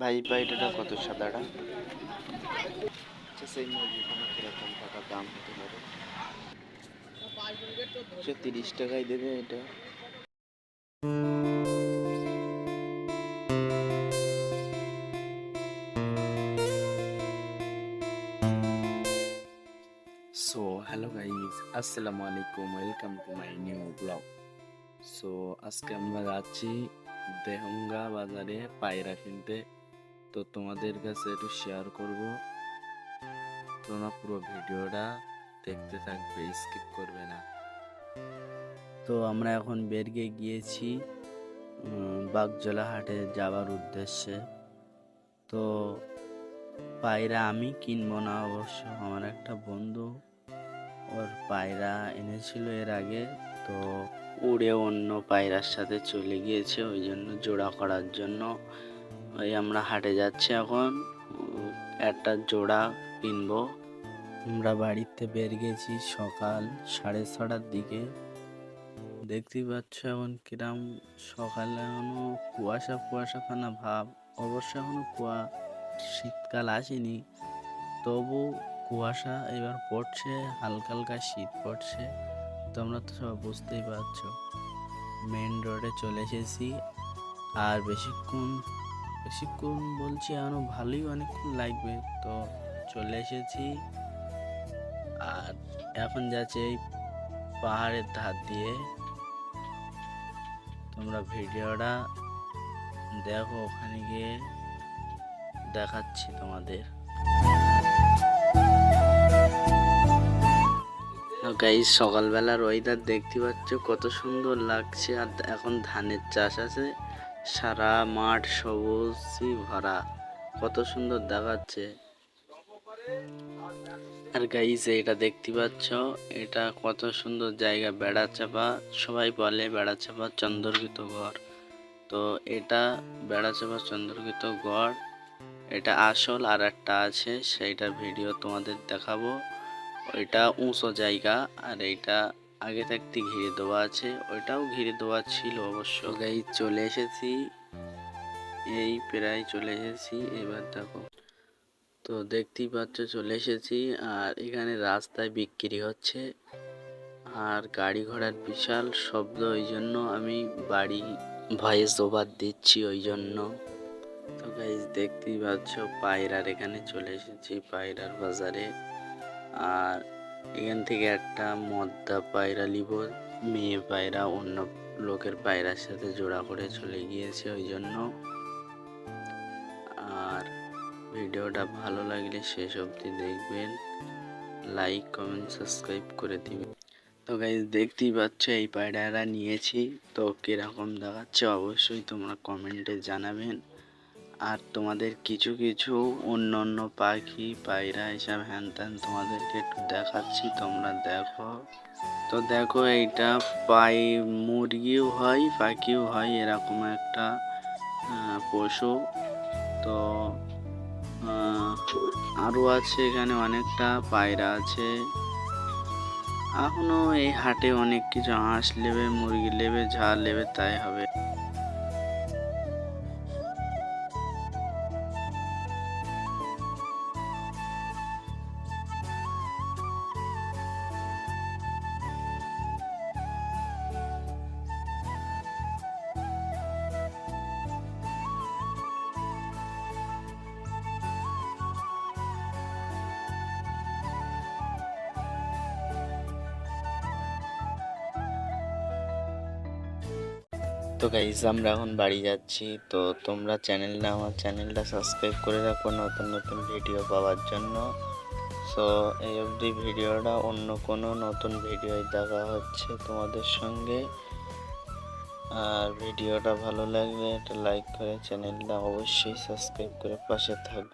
ভাই পাইটাটা কত সাদাটা আচ্ছা সেই মুরগিগুলো কীরকম টাকা দাম হতে পারে? সে তিরিশ টাকায় দেবে এটা। সো হ্যালো গাইজ আসসালামু আলাইকুম welcome to my new blog so আজকে আমরা যাচ্ছি দেহঙ্গা বাজারে পায়রা কিনতে। তো তোমাদের কাছে একটু শেয়ার করব। তোমরা পুরো ভিডিওটা দেখতে থাকবে স্কিপ করবে না। তো আমরা এখন বেরগে গিয়েছি বাগজলা হাটে যাওয়ার উদ্দেশ্যে। তো পায়রা আমি কিনবো না অবশ্য, আমার একটা বন্ধু, ওর পায়রা এনেছিল এর আগে। তো উড়ে অন্য পায়রার সাথে চলে গিয়েছে, ওই জন্য জোড়া করার জন্য। ওই আমরা হাটে যাচ্ছি এখন। একটা জোড়া কিনবো। আমরা বাড়িতে বের গেছি সকাল সাড়ে ছটার দিকে। দেখতেই পাচ্ছ এখন কিরাম সকালে, এখনও কুয়াশা কুয়াশা খানা ভাব। অবশ্য এখনও কুয়া, শীতকাল আসেনি। তবু কুয়াশা এবার পড়ছে, হালকা হালকা শীত পড়ছে। তোমরা তো সব বুঝতেই পারছ। মেন রোডে চলে এসেছি। আর বেশিক্ষণ বেশিক্ষণ বলছি এখনও ভালোই অনেকক্ষণ লাগবে। তো চলে এসেছি। আর এখন যাচ্ছে এই পাহাড়ের ধার দিয়ে। তোমরা ভিডিওটা দেখো, ওখানে গিয়ে দেখাচ্ছি তোমাদের। গাইজ সকালবেলার ওয়েদার দেখতে পাচ্ছ, কত সুন্দর লাগছে। আর এখন ধানের চাষ আছে। সারা মাঠ সবুজই ভরা। কত সুন্দর দেখাচ্ছে। আর গাইজ এটা দেখতে পাচ্ছ? এটা কত সুন্দর জায়গা বেড়া চাপা সবাই বলে বেড়া চাপা চন্দ্রকৃত ঘর। তো এটা বেড়া চাপা চন্দ্রকৃত গড় এটা আসল আর একটা আছে সেইটা ভিডিও তোমাদের দেখাবো। এটা উঁচু জায়গা, আর এইটা আগে থাকতে ঘিরে দেওয়া আছে, ওইটাও ঘিরে দেওয়া ছিল অবশ্য। গাই, চলে এসেছি। এই প্রায় চলে এসেছি, এবার দেখো। তো দেখতেই পাচ্ছ, চলে এসেছি, আর এখানে রাস্তায় বিক্রি হচ্ছে। আর গাড়ি ঘোড়ার বিশাল শব্দ, ওই জন্য আমি বাড়ি ভয়েস ওভার দিচ্ছি ওই জন্য। তো গাইজ দেখতেই পাচ্ছ, পায়রার এখানে চলে এসেছি, পায়রার বাজারে। আর এখান থেকে একটা মদ্দা পায়রা নিব। মেয়ে পায়রা অন্য লোকের পায়রার সাথে জোড়া করে চলে গিয়েছে ওই জন্য। আর ভিডিওটা ভালো লাগলে শেষ অবধি দেখবেন। লাইক, কমেন্ট, সাবস্ক্রাইব করে দিবেন। তো গাইজ দেখতেই পাচ্ছ এই পায়রাটা নিয়েছি। তো কীরকম দেখাচ্ছে অবশ্যই তোমরা কমেন্টে জানাবেন। আর তোমাদের কিছু কিছু অন্য অন্য পাখি, পায়রা এসব হ্যান ত্যান তোমাদেরকে একটু দেখাচ্ছি, তোমরা দেখো। তো দেখো, এইটা পাই, মুরগিও হয়, পাখিও হয়, এরকম একটা পশু। তো আরও আছে এখানে অনেকটা পায়রা আছে। এখনও এই হাটে অনেক কিছু হাঁস নেবে মুরগি নেবে যা নেবে তাই হবে। তো গাইজ আমরা এখন বাড়ি যাচ্ছি। তো তোমরা চ্যানেলটা আমার চ্যানেলটা সাবস্ক্রাইব করে রাখো, নতুন নতুন ভিডিও পাওয়ার জন্য। সো এই অবধি ভিডিওটা অন্য কোনো নতুন ভিডিও দেখা হচ্ছে তোমাদের সঙ্গে। আর ভিডিওটা ভালো লাগলে একটা লাইক করে চ্যানেলটা অবশ্যই সাবস্ক্রাইব করে পাশে থাকবে।